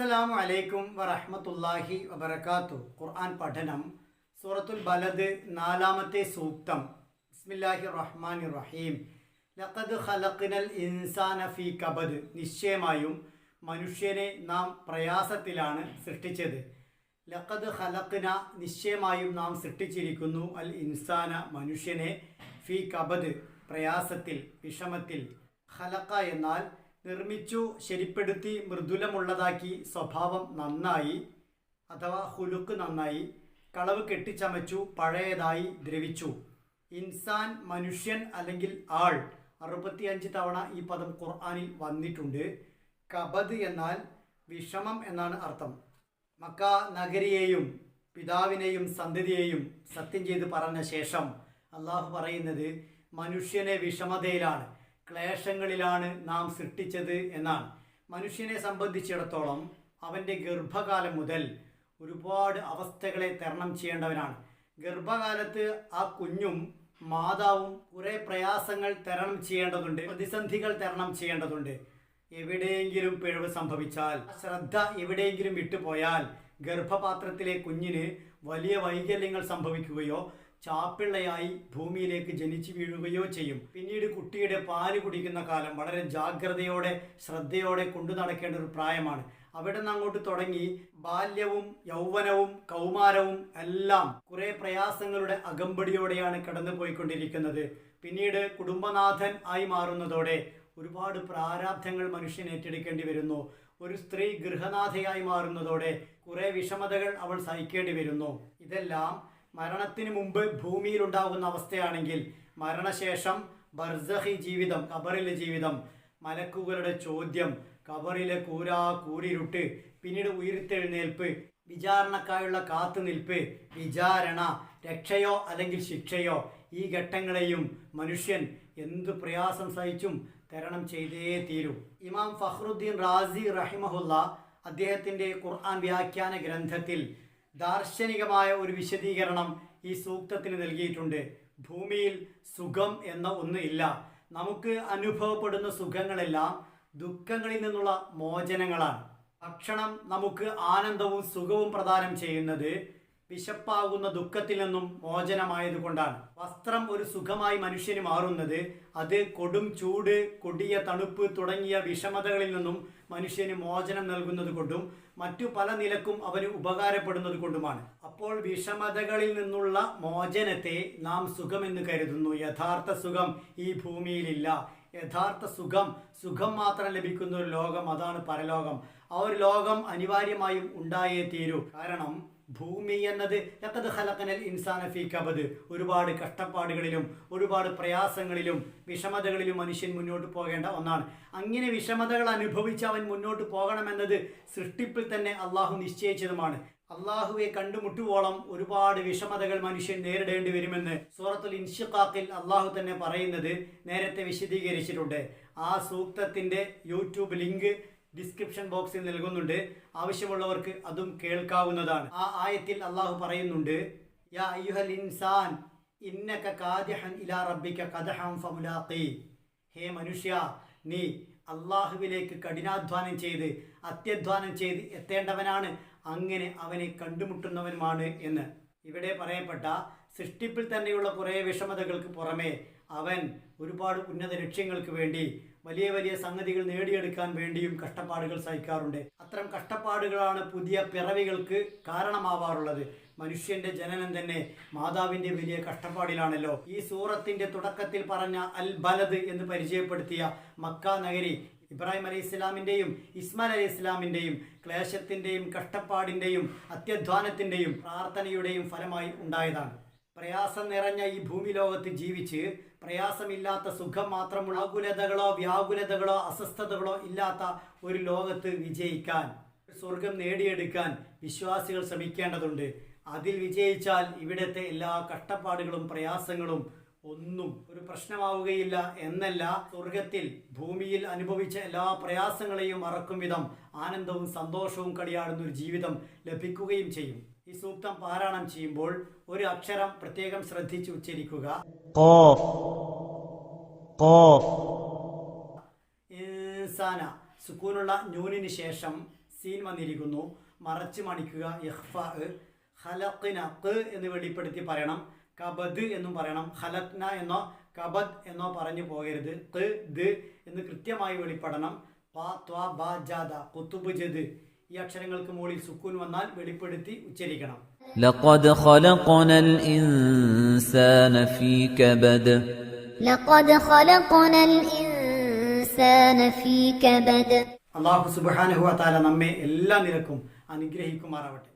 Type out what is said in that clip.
അസ്സലാമു അലൈക്കും വറഹ്മത്തുള്ളാഹി വബർക്കാത്തു ഖുർആൻ പഠനം സൂറത്തുൽ ബലദ് നാലാമത്തെ സൂക്തം. ബിസ്മില്ലാഹി റഹ്മാൻ റഹീം ലഖദ് ഖലഖ്നൽ ഇൻസാന ഫീ കബദ്. നിശ്ചയമായും മനുഷ്യനെ നാം പ്രയാസത്തിലാണ് സൃഷ്ടിച്ചത്. ലഖദ് ഖലഖ്ന നിശ്ചയമായും നാം സൃഷ്ടിച്ചിരിക്കുന്നു അൽ ഇൻസാന മനുഷ്യനെ ഫി കബദ് പ്രയാസത്തിൽ വിഷമത്തിൽ. ഖലഖ എന്നാൽ നിർമ്മിച്ചു ശരിപ്പെടുത്തി മൃദുലമുള്ളതാക്കി സ്വഭാവം നന്നായി അഥവാ ഹുലുക്ക് നന്നായി കളവ് കെട്ടിച്ചമച്ചു പഴയതായി ദ്രവിച്ചു. ഇൻസാൻ മനുഷ്യൻ അല്ലെങ്കിൽ ആൾ. അറുപത്തിയഞ്ച് തവണ ഈ പദം ഖുർആാനിൽ വന്നിട്ടുണ്ട്. കബദ് എന്നാൽ വിഷമം എന്നാണ് അർത്ഥം. മക്ക നഗരിയെയും പിതാവിനെയും സന്തതിയെയും സത്യം ചെയ്ത് പറഞ്ഞ ശേഷം അള്ളാഹു പറയുന്നത് മനുഷ്യനെ വിഷമതയിലാണ്. ക്ലേശങ്ങളിലാണ് നാം സൃഷ്ടിച്ചത് എന്നാണ്. മനുഷ്യനെ സംബന്ധിച്ചിടത്തോളം അവന്റെ ഗർഭകാലം മുതൽ ഒരുപാട് അവസ്ഥകളെ തരണം ചെയ്യേണ്ടവനാണ്. ഗർഭകാലത്ത് ആ കുഞ്ഞും മാതാവും കുറേ പ്രയാസങ്ങൾ തരണം ചെയ്യേണ്ടതുണ്ട് പ്രതിസന്ധികൾ തരണം ചെയ്യേണ്ടതുണ്ട്. എവിടെയെങ്കിലും പിഴവ് സംഭവിച്ചാൽ ശ്രദ്ധ എവിടെയെങ്കിലും വിട്ടുപോയാൽ ഗർഭപാത്രത്തിലെ കുഞ്ഞിന് വലിയ വൈകല്യങ്ങൾ സംഭവിക്കുകയോ ചാപ്പിള്ളയായി ഭൂമിയിലേക്ക് ജനിച്ചു വീഴുകയോ ചെയ്യും. പിന്നീട് കുട്ടിയുടെ പാൽ കുടിക്കുന്ന കാലം വളരെ ജാഗ്രതയോടെ ശ്രദ്ധയോടെ കൊണ്ടു നടക്കേണ്ട ഒരു പ്രായമാണ്. അവിടെ നിന്ന് അങ്ങോട്ട് തുടങ്ങി ബാല്യവും യൗവനവും കൗമാരവും എല്ലാം കുറെ പ്രയാസങ്ങളുടെ അകമ്പടിയോടെയാണ് കടന്നു പോയിക്കൊണ്ടിരിക്കുന്നത് പിന്നീട് കുടുംബനാഥൻ ആയി മാറുന്നതോടെ ഒരുപാട് പ്രാരാബ്ധങ്ങൾ മനുഷ്യൻ ഏറ്റെടുക്കേണ്ടി വരുന്നു. ഒരു സ്ത്രീ ഗൃഹനാഥയായി മാറുന്നതോടെ കുറെ വിഷമതകൾ അവൾ സഹിക്കേണ്ടി വരുന്നു. ഇതെല്ലാം മരണത്തിന് മുമ്പ് ഭൂമിയിൽ ഉണ്ടാകുന്ന അവസ്ഥയാണെങ്കിൽ മരണശേഷം ബർസഹി ജീവിതം കബറിലെ ജീവിതം മലക്കുകളുടെ ചോദ്യം കബറിലെ കൂരാ കൂരിരുട്ട് പിന്നീട് ഉയർത്തെഴുന്നേൽപ്പ് വിചാരണക്കായുള്ള കാത്തുനിൽപ്പ് വിചാരണ രക്ഷയോ അല്ലെങ്കിൽ ശിക്ഷയോ ഈ ഘട്ടങ്ങളെയും മനുഷ്യൻ എന്ത് പ്രയാസം സഹിച്ചും തരണം ചെയ്തേ തീരൂ. ഇമാം ഫഹ്റുദ്ദീൻ റാസി റഹിമഹുല്ല അദ്ദേഹത്തിന്റെ ഖുർആൻ വ്യാഖ്യാന ഗ്രന്ഥത്തിൽ ദാർശനികമായ ഒരു വിശദീകരണം ഈ സൂക്തത്തിന് നൽകിയിട്ടുണ്ട്. ഭൂമിയിൽ സുഖം എന്ന ഒന്ന് ഇല്ല. നമുക്ക് അനുഭവപ്പെടുന്ന സുഖങ്ങളെല്ലാം ദുഃഖങ്ങളിൽ നിന്നുള്ള മോചനങ്ങളാണ്. ഭക്ഷണം നമുക്ക് ആനന്ദവും സുഖവും പ്രദാനം ചെയ്യുന്നത് വിശപ്പാകുന്ന ദുഃഖത്തിൽ നിന്നും മോചനമായതുകൊണ്ടാണ്. വസ്ത്രം ഒരു സുഖമായി മനുഷ്യന് മാറുന്നത്. അത് കൊടും ചൂട് കൊടിയ തണുപ്പ് തുടങ്ങിയ വിഷമതകളിൽ നിന്നും മനുഷ്യന് മോചനം നൽകുന്നത് കൊണ്ടും മറ്റു പല നിലക്കും അവന് ഉപകാരപ്പെടുന്നത് കൊണ്ടുമാണ്. അപ്പോൾ വിഷമതകളിൽ നിന്നുള്ള മോചനത്തെ നാം സുഖമെന്ന് കരുതുന്നു. യഥാർത്ഥ സുഖം ഈ ഭൂമിയിലില്ല. യഥാർത്ഥ സുഖം സുഖം മാത്രം ലഭിക്കുന്ന ഒരു ലോകം അതാണ് പരലോകം. ആ ഒരു ലോകം അനിവാര്യമായും ഉണ്ടായേ തീരൂ. കാരണം ഭൂമി എന്നത് ലക്കത് ഹലക്കനൽ ഇൻസാന ഫീ കബദ്. ഒരുപാട് കഷ്ടപ്പാടുകളിലും ഒരുപാട് പ്രയാസങ്ങളിലും വിഷമതകളിലും മനുഷ്യൻ മുന്നോട്ട് പോകേണ്ട ഒന്നാണ്. അങ്ങനെ വിഷമതകൾ അനുഭവിച്ച് അവൻ മുന്നോട്ട് പോകണമെന്നത് സൃഷ്ടിപ്പിൽ തന്നെ അള്ളാഹു നിശ്ചയിച്ചതുമാണ്. അള്ളാഹുവെ കണ്ടുമുട്ടുവോളം ഒരുപാട് വിഷമതകൾ മനുഷ്യൻ നേരിടേണ്ടി വരുമെന്ന് സൂറത്തുൽ ഇൻഷിഖാഖിൽ അള്ളാഹു തന്നെ പറയുന്നത് നേരത്തെ വിശദീകരിച്ചിട്ടുണ്ട്. ആ സൂക്തത്തിന്റെ യൂട്യൂബ് ലിങ്ക് ഡിസ്ക്രിപ്ഷൻ ബോക്സിൽ നൽകുന്നുണ്ട്. ആവശ്യമുള്ളവർക്ക് അതും കേൾക്കാവുന്നതാണ്. ആ ആയത്തിൽ അള്ളാഹു പറയുന്നുണ്ട് യാ അയ്യുഹൽ ഇൻസാൻ ഇന്നക കാദിഹൻ ഇലാ റബ്ബിക ഫമുലാഖി. ഹേ മനുഷ്യ നീ അള്ളാഹുവിലേക്ക് കഠിനാധ്വാനം ചെയ്ത് അത്യധ്വാനം ചെയ്ത് എത്തേണ്ടവനാണ്. അങ്ങനെ അവനെ കണ്ടുമുട്ടുന്നവനുമാണ് എന്ന്. ഇവിടെ പറയപ്പെട്ട സൃഷ്ടിപ്പിൽ തന്നെയുള്ള കുറേ വിഷമതകൾക്ക് പുറമെ അവൻ ഒരുപാട് ഉന്നത ലക്ഷ്യങ്ങൾക്ക് വേണ്ടി വലിയ വലിയ സംഗതികൾ നേടിയെടുക്കാൻ വേണ്ടിയും കഷ്ടപ്പാടുകൾ സഹിക്കാറുണ്ട്. അത്തരം കഷ്ടപ്പാടുകളാണ് പുതിയ പിറവികൾക്ക് കാരണമാവാറുള്ളത്. മനുഷ്യന്റെ ജനനം തന്നെ മാതാവിന്റെ വലിയ കഷ്ടപ്പാടിലാണല്ലോ. ഈ സൂറത്തിന്റെ തുടക്കത്തിൽ പറഞ്ഞ അൽ ബലദ് എന്ന് പരിചയപ്പെടുത്തിയ മക്ക നഗരി ഇബ്രാഹിം അലൈഹി ഇസ്ലാമിന്റെയും ഇസ്മാൽ അലൈഹി ഇസ്ലാമിന്റെയും ക്ലേശത്തിന്റെയും കഷ്ടപ്പാടിന്റെയും അത്യധ്വാനത്തിന്റെയും പ്രാർത്ഥനയുടെയും ഫലമായി ഉണ്ടായതാണ്. പ്രയാസം നിറഞ്ഞ ഈ ഭൂമി ലോകത്ത് ജീവിച്ച് പ്രയാസമില്ലാത്ത സുഖം മാത്രമുള്ള ആകുലതകളോ വ്യാകുലതകളോ അസ്വസ്ഥതകളോ ഇല്ലാത്ത ഒരു ലോകത്ത് വിജയിക്കാൻ സ്വർഗം നേടിയെടുക്കാൻ വിശ്വാസികൾ ശ്രമിക്കേണ്ടതുണ്ട്. അതിൽ വിജയിച്ചാൽ ഇവിടുത്തെ എല്ലാ കഷ്ടപ്പാടുകളും പ്രയാസങ്ങളും ഒന്നും ഒരു പ്രശ്നമാവുകയില്ല എന്നല്ല. സ്വർഗത്തിൽ ഭൂമിയിൽ അനുഭവിച്ച എല്ലാ പ്രയാസങ്ങളെയും മറക്കും വിധം ആനന്ദവും സന്തോഷവും കളിയാടുന്ന ഒരു ജീവിതം ലഭിക്കുകയും ചെയ്യും. ഈ സൂക്തം പാരായണം ചെയ്യുമ്പോൾ ഒരു അക്ഷരം പ്രത്യേകം ശ്രദ്ധിച്ച് ഉച്ചരിക്കുക. സുക്കൂനുള്ള ന്യൂനിന് ശേഷം സീൻ വന്നിരിക്കുന്നു. മറച്ച് മണിക്കുക. എന്ന് വെളിപ്പെടുത്തി പറയണം. കബദ് എന്നും പറയണം. ഹലഖ്ന എന്നോ കബദ് എന്നോ പറഞ്ഞു പോകരുത്. ത് എന്ന് കൃത്യമായി വെളിപ്പെടണം. പ ത്വ ബ ജാദ കുത്തുബ് ജദ്. ഈ അക്ഷരങ്ങൾക്ക് മുകളിൽ സുക്കൂൻ വന്നാൽ വെളിപ്പെടുത്തി ഉച്ചരിക്കണം لقد خلقنا الإنسان في كبد لقد خلقنا الإنسان في كبد അള്ളാഹു സുബാനഹുവ താല നമ്മെ എല്ലാ നിരക്കും അനുഗ്രഹിക്കുമാറാവട്ടെ